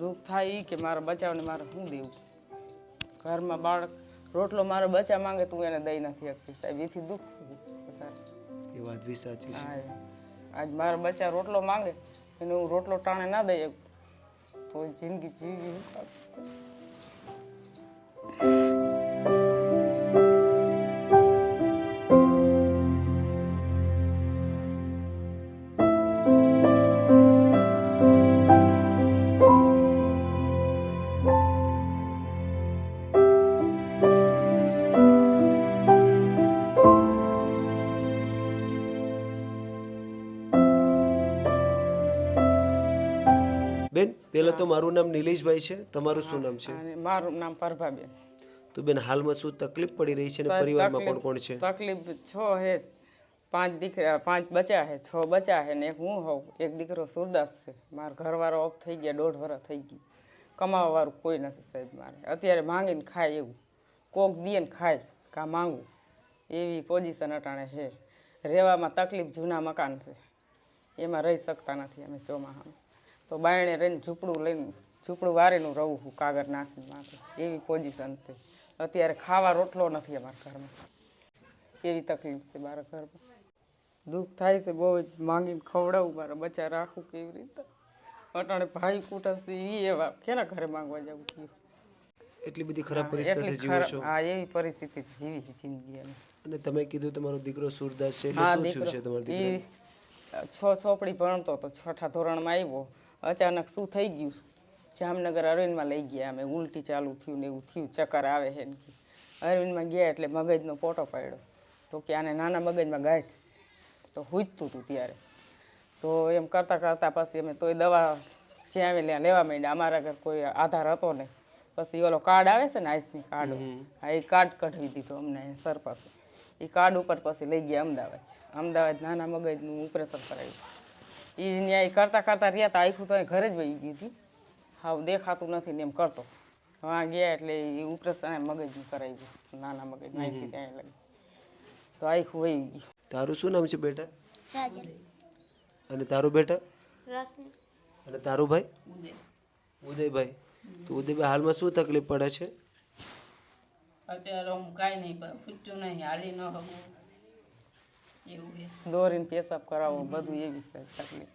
દુઃખ થાય એ કે મારા બચાવને મારે શું દેવું? ઘરમાં બાળક રોટલો મારો બચા માંગે તું એને દઈ નથી શકતી સાહેબ એથી દુઃખ એ વાત બી સાચી છે. આજ મારા બચ્ચા રોટલો માંગે એને હું રોટલો ટાણે ના દઈ શકું. તો જિંદગી જીવી બેન પહેલા તો મારું નામ નિલેશભાઈ છે તમારું શું નામ છે? અને મારું નામ પરભાબેન. તો બેન હાલમાં શું તકલીફ પડી રહી છે અને પરિવારમાં કોણ કોણ છે? તકલીફ છ હે પાંચ દીકરા પાંચ બચ્યા હે છ બચ્યા હે ને એક હું હોઉં. એક દીકરો સુરદાસ છે. મારો ઘરવાળો ઓફ થઈ ગયા દોઢ વર્ષ થઈ ગયું. કમાવા વાળું કોઈ નથી સાહેબ મારે. અત્યારે માંગીને ખાય એવું. કોક દીએ ને ખાય કાં માંગવું એવી પોઝિશન અટાણે છે રહેવામાં તકલીફ જૂના મકાન છે. એમાં રહી શકતા નથી અમે ચોમાસામાં તો બાયણે રહીને ઝૂંપડું લઈને ઝૂંપડું વારીનું રહું હું કાગર નાખીને માથે. એવી પોઝિશન છે. અત્યારે ખાવા રોટલો નથી અમારા ઘરમાં. એવી તકલીફ છે મારા ઘરમાં. દુઃખ થાય છે બહુ જ માંગીને ખવડાવું મારા બચ્ચા રાખું કેવી રીતે? અટાણે ભાઈ કુટુંબ છે એ એવા કેના ઘરે માંગવા જવું થયું એટલી બધી ખરાબ પરિસ્થિતિ જીવો છો? હા એવી પરિસ્થિતિ જીવી છે જિંદગી અને તમે કીધું તમારો દીકરો સુરદાસ છે શું થયું છે તમારો દીકરો છ ચોપડી ભણતો તો છઠ્ઠા ધોરણમાં આવ્યો. અચાનક શું થઈ ગયું? જામનગર અરવિંદમાં લઈ ગયા અમે. ઉલટી ચાલુ થયું ને એવું થયું. ચક્કર આવે છે. અરવિંદમાં ગયા એટલે મગજનો પોટો પાડ્યો. તો કે આને નાના મગજમાં ગાંઠ તો હુજતું હતું ત્યારે. તો એમ કરતાં કરતાં પછી અમે તોય દવા જ્યાં આવે ત્યાં લેવા માંડ્યા. અમારા ઘર કોઈ આધાર હતો ને પછી ઓલો કાર્ડ આવે છે ને આઈસની કાર્ડ. હા એ કાર્ડ કઢવી દીધો અમને સર પાસે એ કાર્ડ ઉપર પછી લઈ ગયા અમદાવાદ. અમદાવાદ નાના મગજનું ઓપરેશન કરાવ્યું. એ ન્યાય કરતાં કરતાં રહ્યા તો આખું તો અહીં ઘરે જ વહી ગયું હતી. હાવ દેખાતું નથી ને એમ કરતો. વાં ગયા એટલે એ ઉપરસ્તાને મગજ કરાવી કરાવ્યું નાના મગજ અહીંથી ત્યાં લાગી. તો આખું વહી ગયું. તારું શું નામ છે બેટા? રાજન. અને તારું બેટા? રશ્મિ. અને તારું ભાઈ? ઉદયભાઈ. તો ઉદયભાઈ હાલમાં શું તકલીફ પડે છે? અત્યારે હું કાંઈ નહીં પૂછ્યું નહીં હાલી ન હગું દોરીને પેશાબ કરાવવો બધું એવી છે તકલીફ.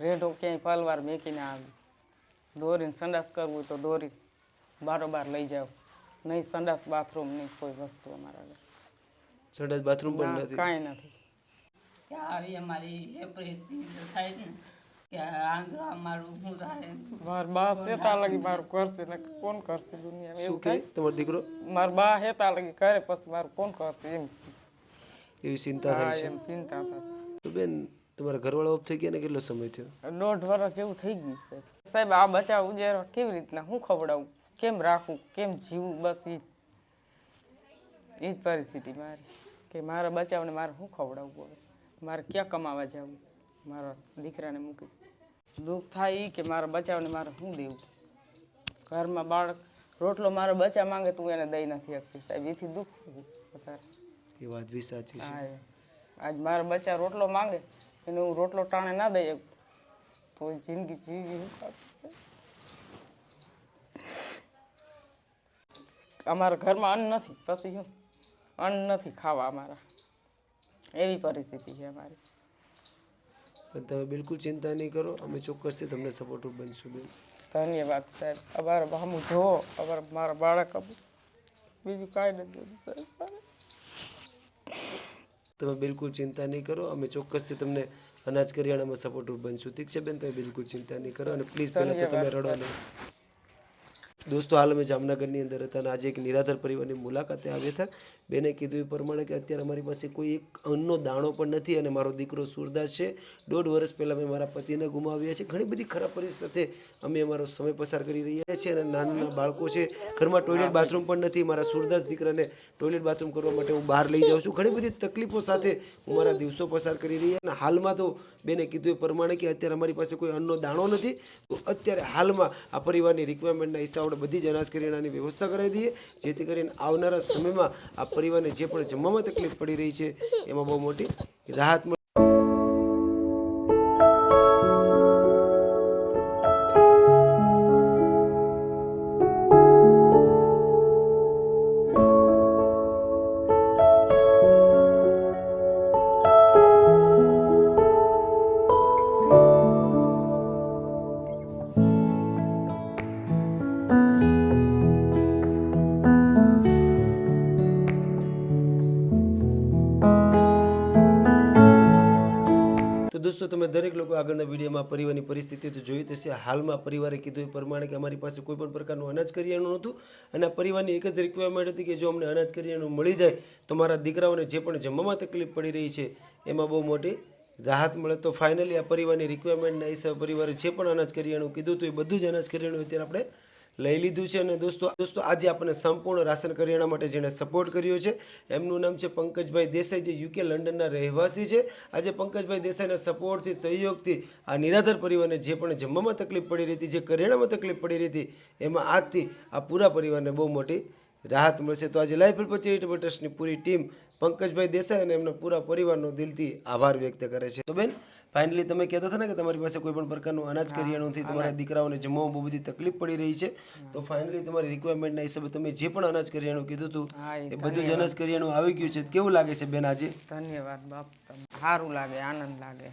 રેઢો ક્યાંય પલવાર મેકીને આવે. દોરીને સંડાસ કરવું તો દોરી બારોબાર લઈ જાવ નહીં સંડાસ બાથરૂમ નહીં કોઈ વસ્તુ અમારા ઘરે. સંડાસ બાથરૂમ પણ નથી. કાંઈ નથી. કે આવી અમારી એ પરિસ્થિતિ થાય ને. કે આંધળા અમારું શું થાય. માર બા હેતા લગી મારું કરશે ને કોણ કરશે દુનિયામાં? એવું કે? તમારો દીકરો? મારા બા હેતા લગી કરે પછી મારું કોણ કરશે એમ? એવી ચિંતા થાય છે? એમ ચિંતા થાય. તો બેન તમારા ઘરવાળા ઓફ થઈ ગયા ને કેટલો સમય થયો? દોઢ વર્ષ જેવું થઈ ગયું છે. સાહેબ આ બચાવ ઉજેરો કેવી રીતના? હું ખવડાવું? કેમ રાખું? કેમ જીવું? બસ એ જ. એ જ પરિસ્થિતિ મારી. કે મારા બચાવને મારે શું ખવડાવવું હવે? મારે ક્યાં કમાવા જવું? મારા દીકરાને મૂકી દુઃખ થાય એ કે મારા બચાવને મારે શું દેવું? ઘરમાં બાળક રોટલો મારો બચા માંગે તું એને દઈ નથી શકતી સાહેબ. એથી દુઃખ વધારે. એ વાત બી સાચી છે. હા આજ મારા બચ્ચા રોટલો માંગે એને હું રોટલો ટાણે ના દઈ તો જિંદગી જીવી અમારા ઘરમાં અન્ન નથી પછી શું? અન્ન નથી ખાવા અમારા. એવી પરિસ્થિતિ છે અમારી. પણ તમે બિલકુલ ચિંતા નહીં કરો અમે ચોક્કસથી તમને સપોર્ટરૂપ બનશું બેન. ધન્યવાદ સાહેબ. અમારા બામું જોવો અમારા મારા બાળક બીજું કાંઈ નથી સાહેબ. તમે બિલકુલ ચિંતા નહીં કરો. અમે ચોક્કસથી તમને અનાજ કરિયાણામાં સપોર્ટરૂપ બનશું. ઠીક છે બેન? તમે બિલકુલ ચિંતા નહીં કરો અને પ્લીઝ પહેલાં તો તમે રડો નહીં. દોસ્તો, હાલ અમે જામનગરની અંદર હતા અને આજે એક નિરાધાર પરિવારની મુલાકાતે આવ્યા હતા. બેને કીધું એ પ્રમાણે કે અત્યારે અમારી પાસે કોઈ એક અન્નનો દાણો પણ નથી અને મારો દીકરો સુરદાસ છે. દોઢ વર્ષ પહેલાં મેં મારા પતિને ગુમાવ્યા છે. ઘણી બધી ખરાબ પરિસ્થિતિ સાથે અમે અમારો સમય પસાર કરી રહ્યા છીએ અને નાના નાના બાળકો છે. ઘરમાં ટોયલેટ બાથરૂમ પણ નથી. મારા સુરદાસ દીકરાને ટોયલેટ બાથરૂમ કરવા માટે હું બહાર લઈ જાઉં છું. ઘણી બધી તકલીફો સાથે હું મારા દિવસો પસાર કરી રહ્યા અને હાલમાં તો બેને કીધું એ પ્રમાણે કે અત્યારે અમારી પાસે કોઈ અન્નનો દાણો નથી. તો અત્યારે હાલમાં આ પરિવારની રિક્વાયરમેન્ટના હિસાબે આપણે બધી જ અનાજ કરિયાણાની વ્યવસ્થા કરાવી દઈએ. જેથી કરીને આવનારા સમયમાં આ પરિવારને જે પણ જમવામાં તકલીફ પડી રહી છે, એમાં બહુ મોટી રાહત તમે દરેક લોકો આગળના વિડીયોમાં પરિવારની પરિસ્થિતિ તો જોઈ હશે. હાલમાં પરિવારે કીધું એ પ્રમાણે કે અમારી પાસે કોઈ પણ પ્રકારનું અનાજ કરિયાણું નહોતું અને આ પરિવારની એક જ રિક્વાયરમેન્ટ હતી કે જો અમને અનાજ કરિયાણું મળી જાય તો મારા દીકરાઓને જે પણ જમવામાં તકલીફ પડી રહી છે એમાં બહુ મોટી રાહત મળે. તો ફાઇનલી આ પરિવારની રિક્વાયરમેન્ટના હિસાબે પરિવારે જે પણ અનાજ કરિયાણું કીધું હતું એ બધું જ અનાજ કરિયાણું અત્યારે આપણે લઈ લીધું છે અને દોસ્તો દોસ્તો, આજે આપણને સંપૂર્ણ રાશન કરિયાણા માટે જેણે સપોર્ટ કર્યો છે, એમનું નામ છે પંકજભાઈ દેસાઈ, જે યુકે લંડનના રહેવાસી છે. આજે પંકજભાઈ દેસાઈના સપોર્ટથી સહયોગથી આ નિરાધાર પરિવારને જે પણ જમવામાં તકલીફ પડી રહી હતી, જે કરિયાણામાં તકલીફ પડી રહી હતી, એમાં આજથી આ પૂરા પરિવારને બહુ મોટી રાહત મળશે તો આજે લાઈફ હેલ્પ ચેરિટેબલ ટ્રસ્ટની પૂરી ટીમ પંકજભાઈ દેસાઈ અને એમના પૂરા પરિવારનો દિલથી આભાર વ્યક્ત કરે છે. તો બેન ફાઇનલી તમે કહેતા હતા ને કે તમારી પાસે કોઈ પણ પ્રકારનું અનાજ કરિયાણુંથી તમારા દીકરાઓને જમવામાં બહુ બધી તકલીફ પડી રહી છે. તો ફાઇનલી તમારી રિક્વાયરમેન્ટના હિસાબે તમે જે પણ અનાજ કરિયાણું કીધું હતું એ બધું જ અનાજ કરિયાણું આવી ગયું છે. કેવું લાગે છે બેન આજે? ધન્યવાદ બાપ સારું લાગે આનંદ લાગે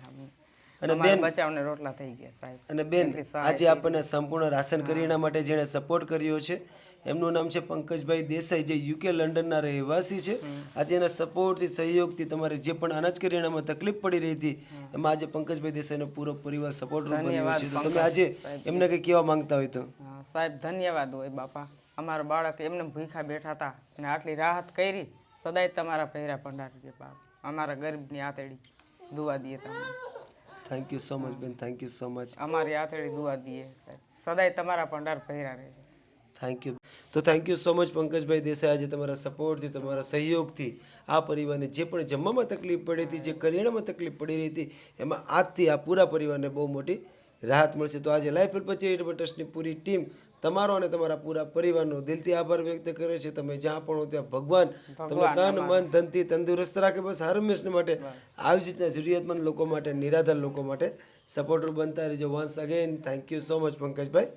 અને બેન બચાવને રોટલા થઈ ગયા સાહેબ. અને બેન આજે આપણને સંપૂર્ણ રાશન કરિયાણા માટે જેણે સપોર્ટ કર્યો છે. એમનું નામ છે પંકજભાઈ દેસાઈ જે યુકે લંડનના રહેવાસી છે. આજે એના સપોર્ટથી સહયોગથી તમારે જે પણ અનાજ કરિયાણામાં તકલીફ પડી રહી હતી એમાં આજે પંકજભાઈ દેસાઈનો પૂરો પરિવાર સપોર્ટ બન્યો છે. તો તમે આજે એમને કંઈ કહેવા માંગતા હોય તો? સાહેબ ધન્યવાદ હોય બાપા. અમારા બાળક એમને ભૂખા બેઠા હતા અને આટલી રાહત કરી. સદાય તમારા પહેરા ભંડારજે બાપ. અમારા ગરીબની આતેડી દુવા દઈએ તમને. થેન્ક યુ સો મચ બેન થેન્ક યુ સો મચ અમારી આતેડી દુઆ દઈએ સાહેબ સદાય તમારા ભંડાર પહેરા રહે. થેન્ક યુ તો thank you so much Pankajbhai Desai. આજે તમારા સપોર્ટથી તમારા સહયોગથી આ પરિવારને જે પણ જમવામાં તકલીફ પડી હતી જે કરિયાણામાં તકલીફ પડી રહી હતી એમાં આજથી આ પૂરા પરિવારને બહુ મોટી રાહત મળશે. તો આજે લાઈફ પછી ટ્રસ્ટની પૂરી ટીમ તમારો અને તમારા પૂરા પરિવારનો દિલથી આભાર વ્યક્ત કરે છે. તમે જ્યાં પણ હો ત્યાં ભગવાન તમે તન મન ધનથી તંદુરસ્ત રાખે. બસ હર હંમેશને માટે આવી જ રીતના જરૂરિયાતમંદ લોકો માટે નિરાધાર લોકો માટે સપોર્ટર બનતા રહેજો once again thank you so much Pankajbhai.